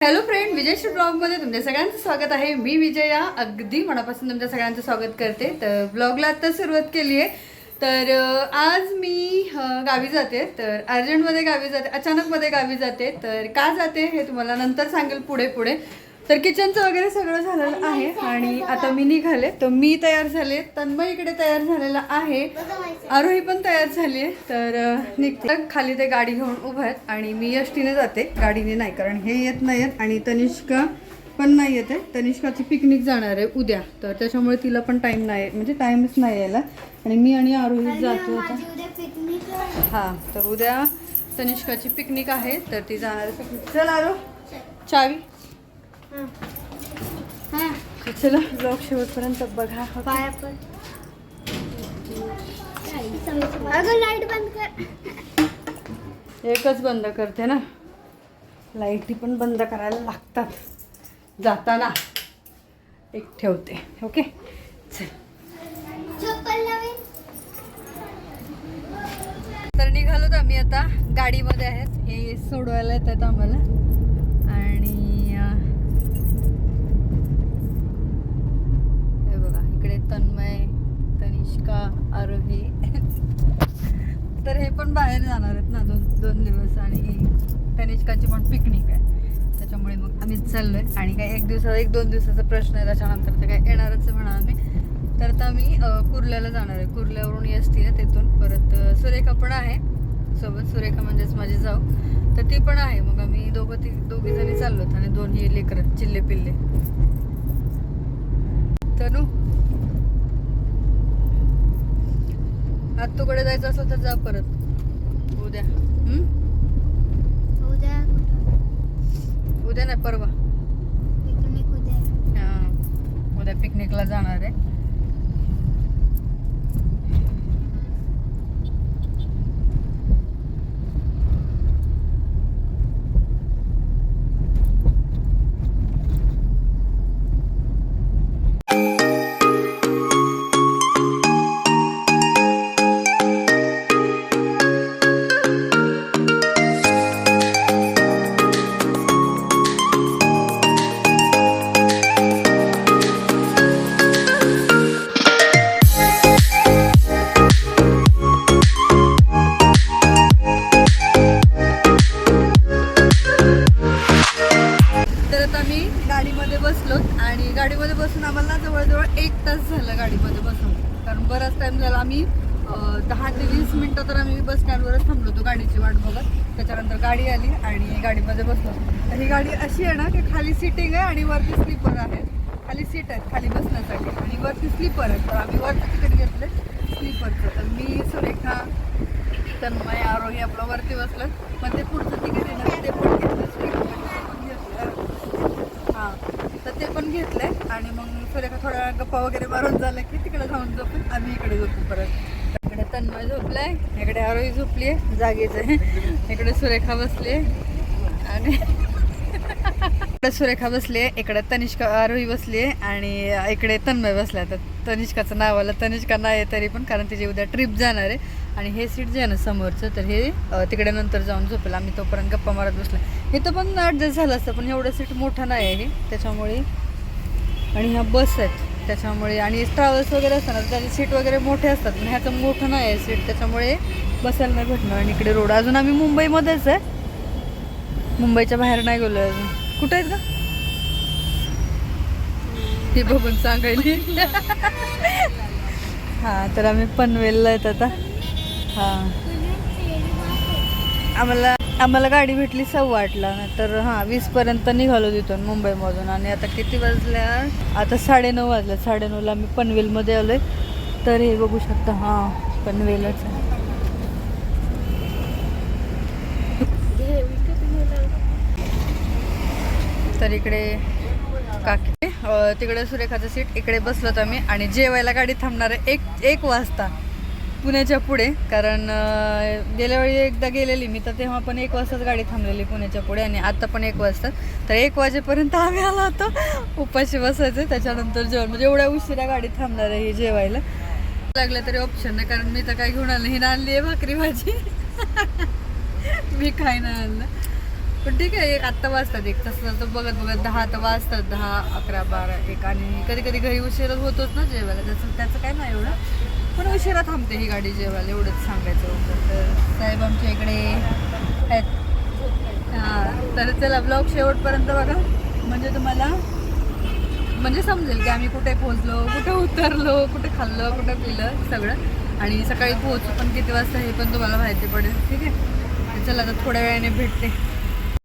Hello friend विजयश्री ब्लॉगमध्ये तुमच्या सगळ्यांचं स्वागत आहे. मी विजया अगदी मनापासून तुमच्या सगळ्यांचं स्वागत करते. तर ब्लॉगला आत्ता सुरुवात केली आहे. तर आज मी गावी जाते. तर अर्जंटमध्ये गावी जाते अचानकमध्ये गावी जाते. तर का जाते हे तुम्हाला नंतर सांगेल पुढे पुढे. तर किचनचं वगैरे सगळं झालेलं आहे आणि आता मी निघाले तर मी तयार झाले तन्मय इकडे तयार झालेला आहे. आरोही पण तयार झाली आहे तर निघते. खाली ते गाडी घेऊन उभं आहेत आणि मी यष्टीने जाते. गाडीने नाही कारण हे येत नाही आहेत आणि तनिष्का पण नाही येते तनिष्काची पिकनिक जाणार आहे उद्या. तर त्याच्यामुळे तिला पण टाईम नाही म्हणजे टाईमच नाही यायला. आणि मी आणि आरोही जातो आता. हां तर उद्या तनिष्काची पिकनिक आहे तर ती जाणार आहे. पिकनिक चल आरो चावी. चला ब्लॉग शेवटपर्यंत बघा अगं लाइट बंद कर. एकच बंद करते ना. लाईटी पण बंद करायला लागतात. जाताना एक ठेवते ओके? चल. तर निघालो आम्ही आता गाडीमध्ये आहेत. हे सोडवायला येतात आम्हाला. आणि अं, हे बघा इकडे तन्मय तनिष्का आरोही. तर हे पण बाहेर जाणार आहेत ना दोन दोन दिवस आणि तनिष्काची पण पिकनिक आहे. त्याच्यामुळे मग आम्ही चाललो आहे आणि काय एक दिवसाचा एक दोन दिवसाचा प्रश्न आहे त्याच्यानंतर तर काय येणारच म्हणा आम्ही. तर आता आम्ही कुर्ल्याला जाणार आहे. कुर्ल्यावरून एस टी आहे तिथून. परत सुरेखा पण आहे. सोबत सुरेखा म्हणजेच माझी जाऊ. तर ती पण आहे. मग आम्ही दोघं ती दोघी जणी चाललो आणि दोन्ही लेकर चिल्ले पिल्ले तनू? आत्तूकडे जायचं असेल तर जा परत. उद्या. हम्म? उद्या उद्या नाही परवा. पिकनिक उद्या. हा. उद्या पिकनिकला जाणार आहे. बसलो आणि गाडीमध्ये बसून आम्हाला जवळजवळ एक तास झालं गाडीमध्ये बसून. कारण बराच टाईम झाला आम्ही दहा ते वीस मिनटं तर आम्ही बस स्टँडवरच थांबलो होतो गाडीची वाट बघत. त्याच्यानंतर गाडी आली आणि गाडीमध्ये बसलो. तर ही गाडी अशी आहे ना की खाली सिटिंग आहे आणि वरती स्लीपर आहे. खाली सीट आहेत खाली बसण्यासाठी. आणि वरती स्लीपर आहे तर आम्ही वरती तिकीट घेतले स्लीपरचं तर मी सुरेखा तन्मय आरोही आपलं वरती बसलं. मग ते पुढचं तिकीट येणार ते पण घेतलं. स्लीपर घेतलं. हां. ते पण घेतलंय. आणि मग सुरेखा थोड्या वेळा गप्पा वगैरे मारून झालं की तिकडे जाऊन झोपू आम्ही इकडे झोपू परत. इकडे तन्मय झोपलाय इकडे आरोही झोपली आहे जागीच आहे. इकडे सुरेखा बसली आणि इकडे सुरेखा बसली आहे इकडे तनिष्का आरोही बसली आहे आणि इकडे तन्मय बसला तर तनिष्काचं नाव आलं. तनिष्का नाही आहे तरी पण कारण तिची उद्या ट्रिप जाणार आहे. आणि हे सीट जे आहे ना समोरचं तर हे तिकडे नंतर जाऊन झोपेल. आम्ही तोपर्यंत गप्पा मारत बसला इथं पण ॲडजस्ट झालं असतं पण एवढं सीट मोठं नाही आहे हे. त्याच्यामुळे आणि ह्या बस आहेत. त्याच्यामुळे आणि ट्रॅव्हल्स वगैरे असताना त्याचे सीट वगैरे मोठे असतात पण ह्याचं मोठं नाही आहे सीट. त्याच्यामुळे बसायला नाही भेटणार. आणि इकडे रोड. अजून आम्ही मुंबईमध्येच आहे. मुंबईच्या बाहेर नाही गेलो अजून. कुठे आहेत का ती बघून सांगायली हां तर आम्ही पनवेलला आहेत आता. हां. आम्हाला आम्हाला गाडी भेटली सव्वा आठला तर हां वीसपर्यंत निघालो तिथून मुंबईमधून. आणि आता किती वाजल्या? आता साडेनऊ वाजल्या साडेनऊला आम्ही पनवेलमध्ये आलो आहे तर हे बघू शकता हां पनवेलच आहे तर इकडे काकी. तिकडे सुरेखाचं सीट इकडे बसलो तर मी आणि जेवायला गाडी थांबणार आहे एक एक वाजता. पुण्याच्या पुढे कारण गेल्या वेळी एकदा गेलेली मी तर तेव्हा पण एक वाजताच गाडी थांबलेली पुण्याच्या पुढे आणि आत्ता पण एक वाजता तर एक वाजेपर्यंत आम्ही आलो होतो. उपाशी बसायचं त्याच्यानंतर जेवण. म्हणजे एवढ्या उशिरा गाडी थांबणार आहे ही जेवायला. लागलं तरी ऑप्शन नाही कारण मी तर काय घेऊन आलं ही आणली आहे भाकरी भाजी. मी काय नाही आणलं. पण ठीक आहे एक आत्ता वाजतात एक तसं तर बघत बघत दहा तर वाजतात दहा अकरा बारा एक. आणि कधी कधी घरी उशिरा होतोच ना जेवायला त्याचं त्याचं काय नाही एवढं. पण उशिरा थांबते ही गाडी जेवायला एवढंच सांगायचं होतं. तर साहेब आमच्या इकडे आहेत. हां तर चला ब्लॉग शेवटपर्यंत बघा. म्हणजे तुम्हाला म्हणजे समजेल की आम्ही कुठे पोहोचलो कुठे उतरलो कुठे खाल्लं कुठे पिलं सगळं. आणि सकाळी पोहोचू पण किती वाजता हे पण तुम्हाला माहिती पडेल. ठीक आहे? चला आता थोड्या वेळाने भेटते.